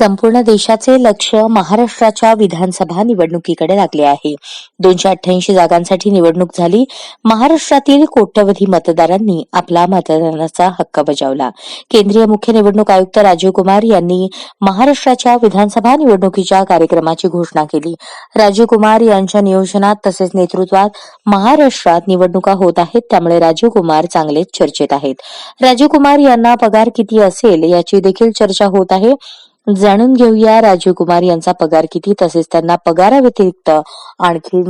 संपूर्ण देशाचे लक्ष महाराष्ट्राच्या विधानसभा निवडणुकीकडे लागले आहे. दोनशे अठ्ठ्याऐंशी जागांसाठी निवडणूक झाली. महाराष्ट्रातील कोट्यवधी मतदारांनी आपला मतदानाचा हक्क बजावला. केंद्रीय मुख्य निवडणूक आयुक्त राजीव कुमार यांनी महाराष्ट्राच्या विधानसभा निवडणुकीच्या कार्यक्रमाची घोषणा केली. राजीव कुमार यांच्या नियोजनात तसेच नेतृत्वात महाराष्ट्रात निवडणुका होत आहेत त्यामुळे राजीव कुमार चांगलेच चर्चेत आहेत. राजीव कुमार यांना पगार किती असेल याची देखील चर्चा होत आहे. जाणून घेऊया राजीव कुमार यांचा पगार किती तसेच त्यांना पगाराव्यतिरिक्त आणखी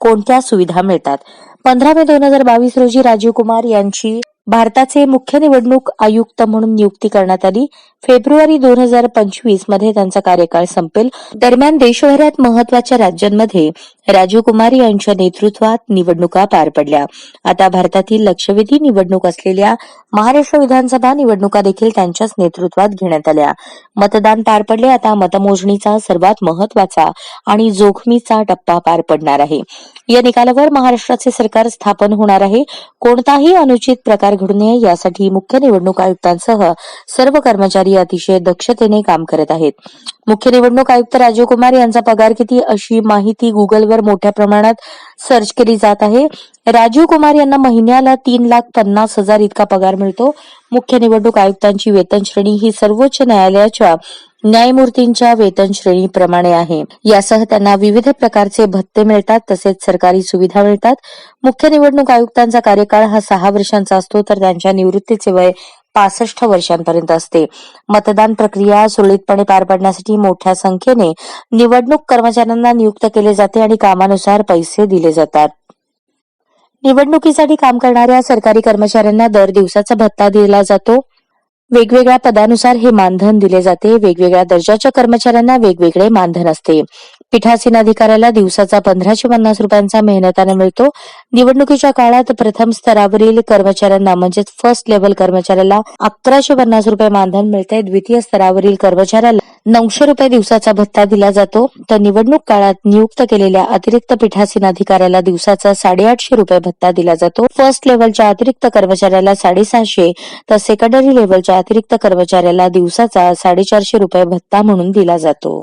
कोणत्या सुविधा मिळतात? पंधरा मे दोन हजार बावीस रोजी राजीव कुमार यांची भारताचे मुख्य निवडणूक आयुक्त म्हणून नियुक्ती करण्यात आली. फेब्रुवारी दोन हजार पंचवीसमध्ये त्यांचा कार्यकाळ संपेल. दरम्यान देशभरात महत्त्वाच्या राज्यांमध्ये राजीव कुमार यांच्या नेतृत्वात निवडणुका पार पडल्या. आता भारतातील लक्षवेधी निवडणूक असलेल्या महाराष्ट्र विधानसभा निवडणुका देखील त्यांच्याच नेतृत्वात घेण्यात आल्या. मतदान पार पडले आता मतमोजणीचा सर्वात महत्त्वाचा आणि जोखमीचा टप्पा पार पडणार आहे. या निकालावर महाराष्ट्राचे सरकार स्थापन होणार आहे. कोणताही अनुचित प्रकार घडू नये यासाठी मुख्य निवडणूक आयुक्तांसह सर्व कर्मचारी अतिशय दक्षतेने काम करत आहेत. मुख्य निवडणूक आयुक्त राजीव कुमार यांचा पगार किती अशी माहिती गुगलवर मोठ्या प्रमाणात सर्च केली जात आहे. राजीव कुमार यांना महिन्याला तीन लाख पन्नास हजार इतका पगार मिळतो. मुख्य निवडणूक आयुक्तांची वेतन श्रेणी ही सर्वोच्च न्यायालयाच्या न्यायमूर्तींच्या वेतन श्रेणीप्रमाणे आहे. यासह त्यांना विविध प्रकारचे भत्ते मिळतात तसेच सरकारी सुविधा मिळतात. मुख्य निवडणूक आयुक्तांचा कार्यकाळ हा सहा वर्षांचा असतो तर त्यांच्या निवृत्तीचे वय पासष्ट वर्षांपर्यंत असते. मतदान प्रक्रिया सुरळीतपणे पार पाडण्यासाठी मोठ्या संख्येने निवडणूक कर्मचाऱ्यांना नियुक्त केले जाते आणि कामानुसार पैसे दिले जातात. निवडणुकीसाठी काम करणाऱ्या सरकारी कर्मचाऱ्यांना दर दिवसाचा भत्ता दिला जातो. वेगवेगळ्या पदानुसार हे मानधन दिले जाते. वेगवेगळ्या दर्जाच्या कर्मचाऱ्यांना वेगवेगळे मानधन असते. पीठासीन अधिकाऱ्याला दिवसाचा पंधराशे पन्नास रुपयांचा मेहनताने मिळतो. निवडणुकीच्या काळात प्रथम स्तरावरील कर्मचाऱ्यांना म्हणजेच फर्स्ट लेवल कर्मचाऱ्याला अकराशे पन्नास रुपये मानधन मिळते द्वितीय स्तरावरील कर्मचाऱ्याला नऊशे रुपये दिवसाचा भत्ता दिला जातो. तर निवडणूक काळात नियुक्त केलेल्या अतिरिक्त पीठासीन अधिकाऱ्याला दिवसाचा साडेआठशे रुपये भत्ता दिला जातो. फर्स्ट लेवलच्या अतिरिक्त कर्मचाऱ्याला साडेसहाशे तर सेकंडरी लेवलच्या अतिरिक्त कर्मचाऱ्याला दिवसाचा साडेचारशे रुपये भत्ता म्हणून दिला जातो.